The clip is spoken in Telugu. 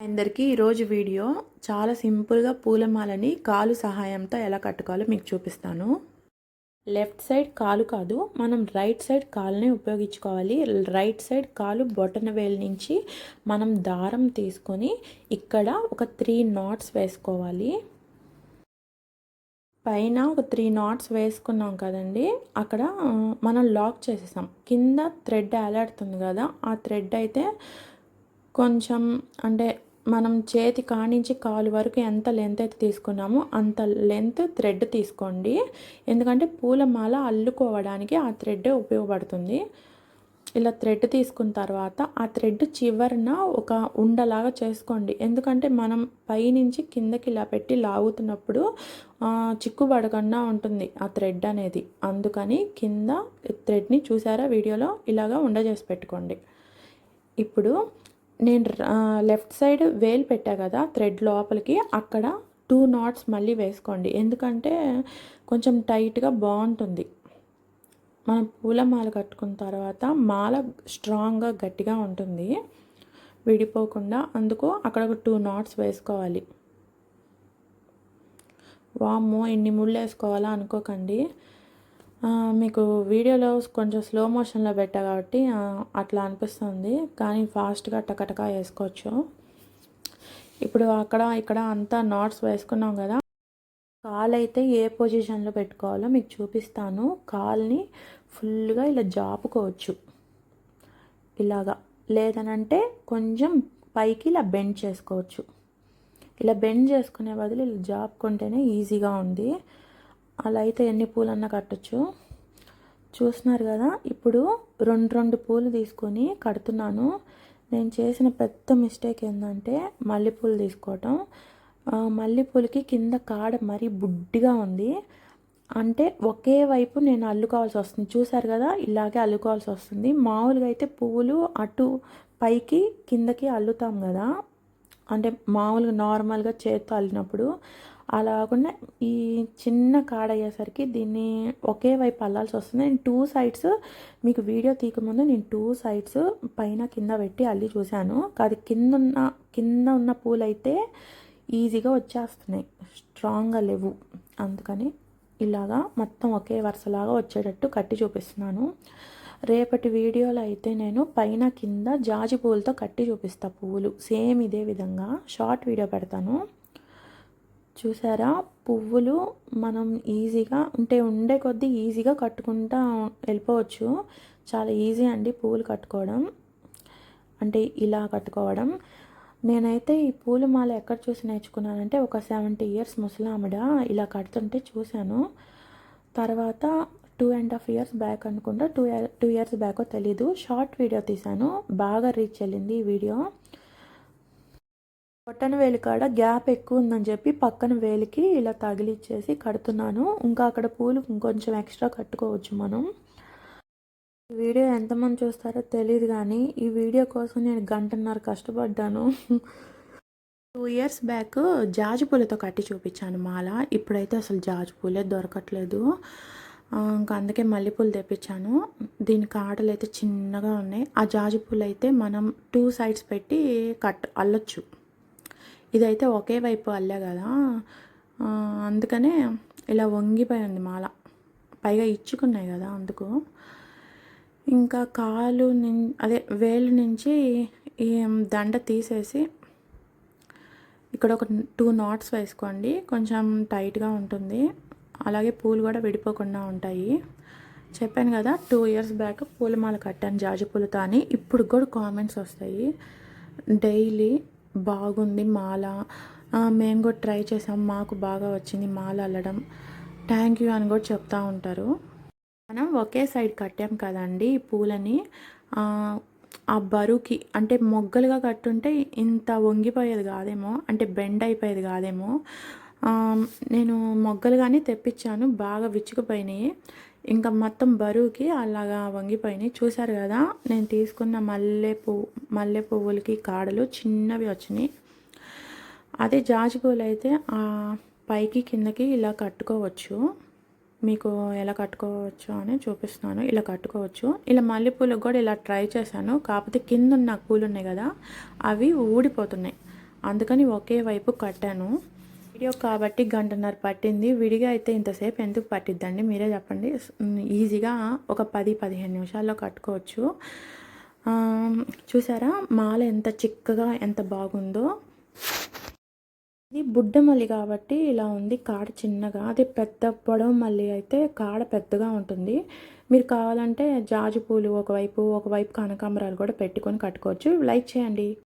అందరికీ ఈరోజు వీడియో చాలా సింపుల్గా పూలమాలని కాలు సహాయంతో ఎలా కట్టుకోవాలో మీకు చూపిస్తాను. లెఫ్ట్ సైడ్ కాలు కాదు మనం రైట్ సైడ్ కాలునే ఉపయోగించుకోవాలి. రైట్ సైడ్ కాలు బొటన వేలు నుంచి మనం దారం తీసుకొని ఇక్కడ ఒక త్రీ నాట్స్ వేసుకోవాలి. పైన ఒక త్రీ నాట్స్ వేసుకున్నాం కదండి అక్కడ మనం లాక్ చేసేసాం. కింద థ్రెడ్ వేలాడుతుంది కదా ఆ థ్రెడ్ అయితే కొంచెం అంటే మనం చేతి కానించి కాలు వరకు ఎంత లెంత్ అయితే తీసుకున్నామో అంత లెంత్ థ్రెడ్ తీసుకోండి. ఎందుకంటే పూలమాల అల్లుకోవడానికి ఆ థ్రెడ్ ఉపయోగపడుతుంది. ఇలా థ్రెడ్ తీసుకున్న తర్వాత ఆ థ్రెడ్ చివరన ఒక ఉండలాగా చేసుకోండి. ఎందుకంటే మనం పైనుంచి కిందకి ఇలా పెట్టి లాగుతున్నప్పుడు చిక్కుబడకుండా ఉంటుంది ఆ థ్రెడ్ అనేది. అందుకని కింద థ్రెడ్ని చూసారా? వీడియోలో ఇలాగా ఉండ చేసి పెట్టుకోండి. ఇప్పుడు నేను లెఫ్ట్ సైడ్ వేలు పెట్టా కదా థ్రెడ్ లోపలికి అక్కడ టూ నాట్స్ మళ్ళీ వేసుకోండి. ఎందుకంటే కొంచెం టైట్గా బాగుంటుంది. మనం పూల మాల కట్టుకున్న తర్వాత మాల స్ట్రాంగ్గా గట్టిగా ఉంటుంది విడిపోకుండా అందుకు అక్కడ ఒక టూ నాట్స్ వేసుకోవాలి. వామ్మో ఇన్ని ముళ్ళు వేసుకోవాలా అనుకోకండి. మీకు వీడియోలో కొంచెం స్లో మోషన్లో పెట్టా కాబట్టి అట్లా అనిపిస్తుంది. కానీ ఫాస్ట్గా టకటకా వేసుకోవచ్చు. ఇప్పుడు అక్కడ ఇక్కడ అంతా నాట్స్ వేసుకున్నాం కదా. కాలు అయితే ఏ పొజిషన్లో పెట్టుకోవాలో మీకు చూపిస్తాను. కాల్ని ఫుల్గా ఇలా జాపుకోవచ్చు. ఇలాగా. లేదనంటే కొంచెం పైకి ఇలా బెండ్ చేసుకోవచ్చు. ఇలా బెండ్ చేసుకునే బదులు ఇలా జాపుకుంటేనే ఈజీగా ఉంది. అలా అయితే ఎన్ని పూలన్నా కట్టచ్చు. చూస్తున్నారు కదా ఇప్పుడు రెండు రెండు పూలు తీసుకొని కడుతున్నాను. నేను చేసిన పెద్ద మిస్టేక్ ఏంటంటే మల్లెపూలు తీసుకోవటం. మల్లెపూలకి కింద కాడ మరీ బుడ్డిగా ఉంది. అంటే ఒకే వైపు నేను అల్లుకోవాల్సి వస్తుంది. చూసారు కదా ఇలాగే అల్లుకోవాల్సి వస్తుంది. మామూలుగా అయితే పువ్వులు అటు పైకి కిందకి అల్లుతాం కదా. అంటే మామూలుగా నార్మల్గా చేత్తో అల్లినప్పుడు అలా కాకుండా ఈ చిన్న కాడ అయ్యేసరికి దీన్ని ఒకే వైపు అల్లాల్సి వస్తుంది. నేను టూ సైడ్స్ మీకు వీడియో తీయకముందు నేను టూ సైడ్స్ పైన కింద పెట్టి అల్లి చూశాను. అది కింద ఉన్న కింద ఉన్న పూలు అయితే ఈజీగా వచ్చేస్తున్నాయి. స్ట్రాంగ్గా లేవు. అందుకని ఇలాగా మొత్తం ఒకే వరుసలాగా వచ్చేటట్టు కట్టి చూపిస్తున్నాను. రేపటి వీడియోలో అయితే నేను పైన కింద జాజి పూలతో కట్టి చూపిస్తా పువ్వులు సేమ్ ఇదే విధంగా. షార్ట్ వీడియో పెడతాను. చూసారా? పువ్వులు మనం ఈజీగా ఉంటే ఉండే కొద్దీ ఈజీగా కట్టుకుంటా వెళ్ళిపోవచ్చు. చాలా ఈజీ అండి పువ్వులు కట్టుకోవడం. అంటే ఇలా కట్టుకోవడం. నేనైతే ఈ పూల మాల ఎక్కడ చూసి నేర్చుకున్నానంటే ఒక సెవెంటీ ఇయర్స్ ముసలామిడ ఇలా కడుతుంటే చూశాను. తర్వాత two and half years back అనుకుంటా టూ టూ ఇయర్స్ బ్యాకో తెలీదు. షార్ట్ వీడియో తీశాను. బాగా రీచ్ వెళ్ళింది ఈ వీడియో. బొట్టన వేలు కాడ గ్యాప్ ఎక్కువ ఉందని చెప్పి పక్కన వేలికి ఇలా తగిలిచ్చేసి కడుతున్నాను. ఇంకా అక్కడ పూలు ఇంకొంచెం ఎక్స్ట్రా కట్టుకోవచ్చు మనం. వీడియో ఎంతమంది చూస్తారో తెలియదు కానీ ఈ వీడియో కోసం నేను గంటన్నర కష్టపడ్డాను. టూ ఇయర్స్ బ్యాక్ జాజి పూలతో కట్టి చూపించాను మాల. ఇప్పుడైతే అసలు జాజి పూలే దొరకట్లేదు. ఇంకా అందుకే మల్లెపూలు తెప్పించాను. దీని కాడలు అయితే చిన్నగా ఉన్నాయి. ఆ జాజి పూలు అయితే మనం టూ సైడ్స్ పెట్టి కట్ అల్లొచ్చు. ఇదైతే ఒకే వైపు అల్లే కదా. అందుకనే ఇలా వంగిపోయింది మాల. పైగా ఇచ్చుకున్నాయి కదా అందుకు. ఇంకా కాలు నిం అదే వేలు నుంచి ఈ దండ తీసేసి ఇక్కడ ఒక టూ నాట్స్ వేసుకోండి. కొంచెం టైట్గా ఉంటుంది. అలాగే పూలు కూడా విడిపోకుండా ఉంటాయి. చెప్పాను కదా టూ ఇయర్స్ బ్యాక్ పూలమాల కట్టాను జాజి పూలతో అని. ఇప్పుడు కూడా కామెంట్స్ వస్తాయి. డైలీ బాగుంది మాల. మేము కూడా ట్రై చేసాం. మాకు బాగా వచ్చింది మాల అల్లడం. థ్యాంక్ యూ అని కూడా చెప్తూ ఉంటారు. మనం ఒకే సైడ్ కట్టాం కదండి ఈ పూలని. ఆ, బరువుకి అంటే మొగ్గలుగా కట్టుంటే ఇంత వంగిపోయేది కాదేమో అంటే బెండ్ అయిపోయేది కాదేమో. నేను మొగ్గలు కానీ తెప్పించాను బాగా విచ్చుకుపోయినాయి. ఇంకా మొత్తం బరువుకి అలాగా వంగిపోయినాయి చూశారు కదా నేను తీసుకున్న మల్లె పువ్వు మల్లె పువ్వులకి కాడలు చిన్నవి వచ్చినాయి. అదే జాజి పూలు అయితే పైకి కిందకి ఇలా కట్టుకోవచ్చు. మీకు ఎలా కట్టుకోవచ్చు అని చూపిస్తున్నాను. ఇలా కట్టుకోవచ్చు. ఇలా మల్లెపూలకు కూడా ఇలా ట్రై చేశాను. కాకపోతే కింద ఉన్న పూలు ఉన్నాయి కదా అవి ఊడిపోతున్నాయి. అందుకని ఒకే వైపు కట్టాను. వీడియో కాబట్టి గంటన్నర పట్టింది. విడిగా అయితే ఇంతసేపు ఎందుకు పట్టిద్దండి? మీరే చెప్పండి. ఈజీగా ఒక పది పదిహేను నిమిషాల్లో కట్టుకోవచ్చు. చూసారా? మాల ఎంత చిక్కగా ఎంత బాగుందో. ఇది బుడ్డ మల్లి కాబట్టి ఇలా ఉంది. కాడ చిన్నగా అదే పెద్ద పొడవు మల్లి అయితే కాడ పెద్దగా ఉంటుంది. మీరు కావాలంటే జాజి పూలు ఒకవైపు ఒకవైపు కనకాంబరాలు కూడా పెట్టుకొని కట్టుకోవచ్చు. లైక్ చేయండి.